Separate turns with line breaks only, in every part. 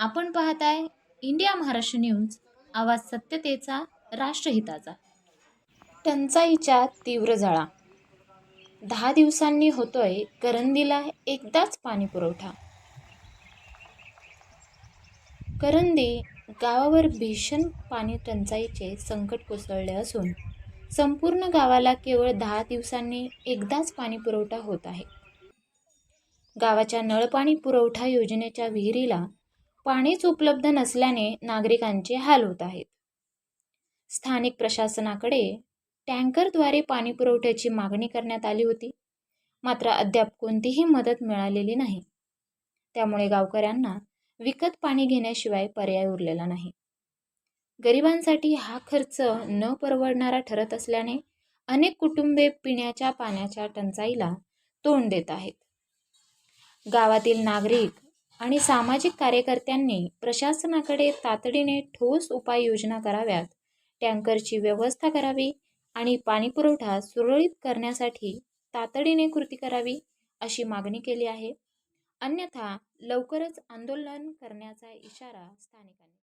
आपण पाहताय India Maharashtra news आवाज सत्यतेचा राष्ट्रहिताचा. टंचाईच्या तीव्र जळा दहा दिवसांनी होतोय करंदीला एकदाच पाणी पुरवठा. करंदी गावावर भीषण पाणी टंचाईचे संकट कोसळले असून संपूर्ण गावाला केवळ दहा दिवसांनी एकदाच पाणी पुरवठा होत आहे. गावाच्या नळपाणी पुरवठा योजनेच्या विहिरीला पाणीच उपलब्ध नसल्याने नागरिकांचे हाल होत आहेत. स्थानिक प्रशासनाकडे टँकरद्वारे पाणी पुरवठ्याची मागणी करण्यात आली होती. मात्र अद्याप कोणतीही मदत मिळालेली नाही. त्यामुळे गावकऱ्यांना विकत पाणी घेण्याशिवाय पर्याय उरलेला नाही. गरिबांसाठी हा खर्च न परवडणारा ठरत असल्याने अनेक कुटुंबे पिण्याच्या पाण्याच्या टंचाईला तोंड देत आहेत. गावातील नागरिक आणि सामाजिक कार्यकर्त्यांनी प्रशासनाकडे तातडीने ठोस उपाययोजना कराव्यात. टँकरची व्यवस्था करावी आणि पाणीपुरवठा सुरळीत करण्यासाठी तातडीने कृती करावी अशी मागणी केली आहे. अन्यथा लवकरच आंदोलन करण्याचा इशारा स्थानिकांनी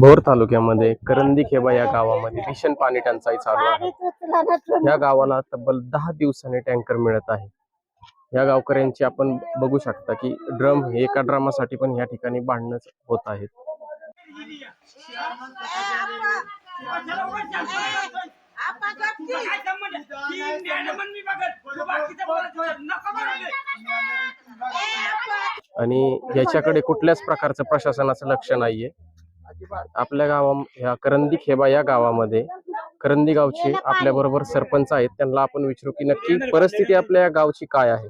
भोर तालुक्यामध्ये करंदी खेबा या गावामध्ये भीषण पाणी टंचाई चालू आहे. या गावाला तब्बल दहा दिवसांनी टँकर मिळत आहे. या गावकऱ्यांची आपण बघू शकता की ड्रम हे एका ड्रमासाठी पण या ठिकाणी भांडणं होत आहेत. आणि याच्याकडे कुठल्याच प्रकारचं प्रशासनाचं लक्ष नाहीये. आपल्या गावा ह्या करंदी खेबा या गावामध्ये करंदी गावचे आपल्या बरोबर सरपंच आहेत त्यांना आपण विचारू की नक्की परिस्थिती आपल्या या गावची काय आहे?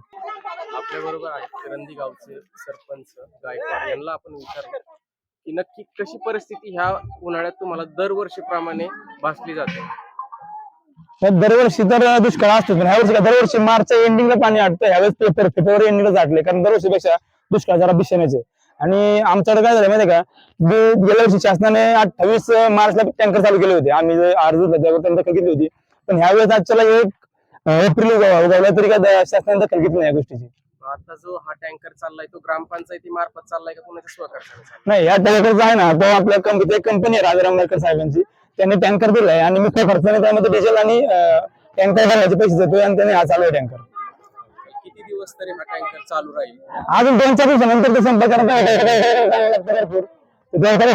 आपल्या बरोबर आहेत करंदी गावचे सरपंच गायकवाड यांना आपण विचारू की नक्की कशी परिस्थिती ह्या उन्हाळ्यात तुम्हाला दरवर्षीप्रमाणे भासली जाते?
दरवर्षी तर दुष्काळ असतो पण ह्यावर्षी दरवर्षी मार्च एंडिंगला पाणी आटतं ह्यावेळेस फेब्रुवारी एंडिंगला आटले कारण दरवर्षीपेक्षा दुष्काळ जरा आहे. आणि आमच्याकडे काय झालं माहितीये का? गेल्या वर्षी शासनाने अठ्ठावीस मार्चला टँकर चालू केले होते. आम्ही अर्ज होता त्यावर त्यांनी दखल घेतली होती. पण ह्यावेळेस आजच्याला एक एप्रिल उगव- उगवला तरी काय शासनाने दखल घेतली नाही या गोष्टीची.
आता जो हा टँकर चाललाय तो ग्रामपंचायती मार्फत चाललाय का? कोणाच्या
नाही या टँकरचा आहे ना तो आपल्या कंपनी एक कंपनी आहे राजाराम नायकर साहेबांची. त्यांनी टँकर दिलाय आणि मी त्या खर्चाने त्यामध्ये डिझेल आणि टँकर भरण्याचे पैसे देतोय आणि त्याने हा चालू आहे टँकर.
दिवस तरी हा टँकर चालू राहील.
अजून दोन चार दिवसानंतर ते संपर्क आम्हाला पुढे काहीतरी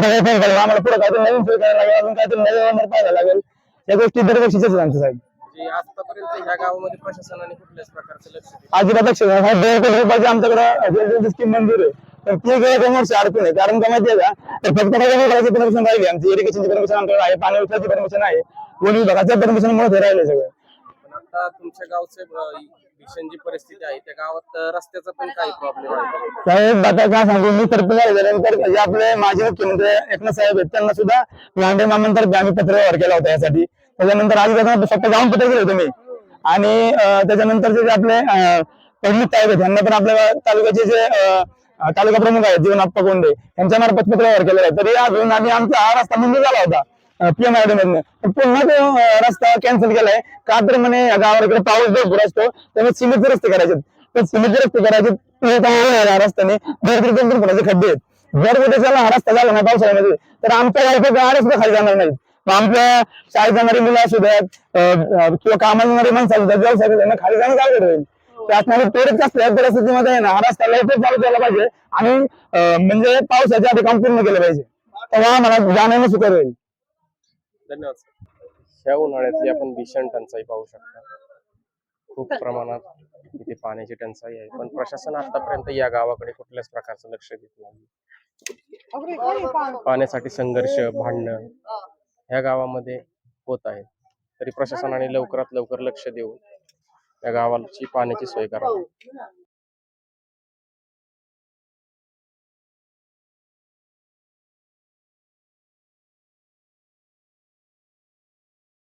नवीन सोय करायला लागेल अजून काहीतरी नवीन नंबर पाहायला लागेल. या गोष्टी दरवर्षीच आमच्या साहेब.
म्हणजे आतापर्यंत ह्या गावामध्ये प्रशासनाने कुठल्याच प्रकारचं लक्ष दिलं
अजिबात लक्ष रुपयाची आमच्याकडे स्कीम मंजूर आहे. पण ती गेल्या दोन वर्ष अडकून आहे. कारण काय माहितीये का? तर फक्त करायची परमिशन राहिली आमची इरिगेशनची परमिशन आमच्याकडे आहे पाणी उचलायची परमिशन आहे. वन विभागाच्या परमिशन मुळे राहिले सगळं.
आता तुमच्या गावचे भीषण जी परिस्थिती आहे. त्या गावात रस्त्याचा पण काही प्रॉब्लेम आहे.
साहेब आता काय सांगू? मी सरपंच झाल्यानंतर म्हणजे आपले माजी मुख्यमंत्री एकनाथ साहेब आहेत. त्यांना सुद्धा लांडे मामांतर्फे आम्ही पत्रव्यवहार केला होता यासाठी. त्याच्यानंतर आज त्यांना स्वतः जाऊन पत्र केलं होतं मी. आणि त्याच्यानंतर जे आपले पंडित साहेब आहेत यांना पण आपल्या तालुक्याचे जे तालुका प्रमुख आहेत जीवन आप्पा कोंडे यांच्या मार्फत पत्रव्यवहार केलेला आहे. तरी अजून आम्ही आमचा हा रस्ता बंद झाला होता. पीएम मधनं पुन्हा तो रस्ता कॅन्सल केलाय. का तर म्हणे या गावाकडे पाऊस भरपूर असतो त्यामुळे सिमेंटचे रस्ते करायचे तर सिमेंटचे रस्ते करायचे रस्त्याने? भरपूर दोन दोन फुटाचे खड्डे आहेत. जर कुठे त्याला हा रस्ता झाला ना पावसाळ्यामध्ये तर आमच्या गावाच्या गाड्या सुद्धा खाली जाणार नाहीत. आमच्या शाळेत जाणारी मुलं असू द्यात अं, किंवा कामाला जाणारी माणसं असू द्यात व्यवसाय त्यांना खाली जाणं अवघड होईल त्याचमध्ये तेवढेच असल्या तर परिस्थितीमध्ये ना हा रस्ता लवकर चालू केला पाहिजे. आणि म्हणजे पावसाच्या आधी काम पूर्ण केलं पाहिजे. तेव्हा आम्हाला जाण्याने सुकर होईल
धन्यवाद सर. ह्या उन्हाळ्यातली आपण भीषण टंचाई पाहू शकता. खूप प्रमाणात इथे पाण्याची टंचाई आहे. पण प्रशासन आतापर्यंत या गावाकडे कुठल्याच प्रकारचं लक्ष देत नाही. पाण्यासाठी संघर्ष भांडणं ह्या गावामध्ये होत आहे तरी प्रशासनाने लवकरात लवकर लक्ष देऊन या गावाची पाण्याची सोय करावी.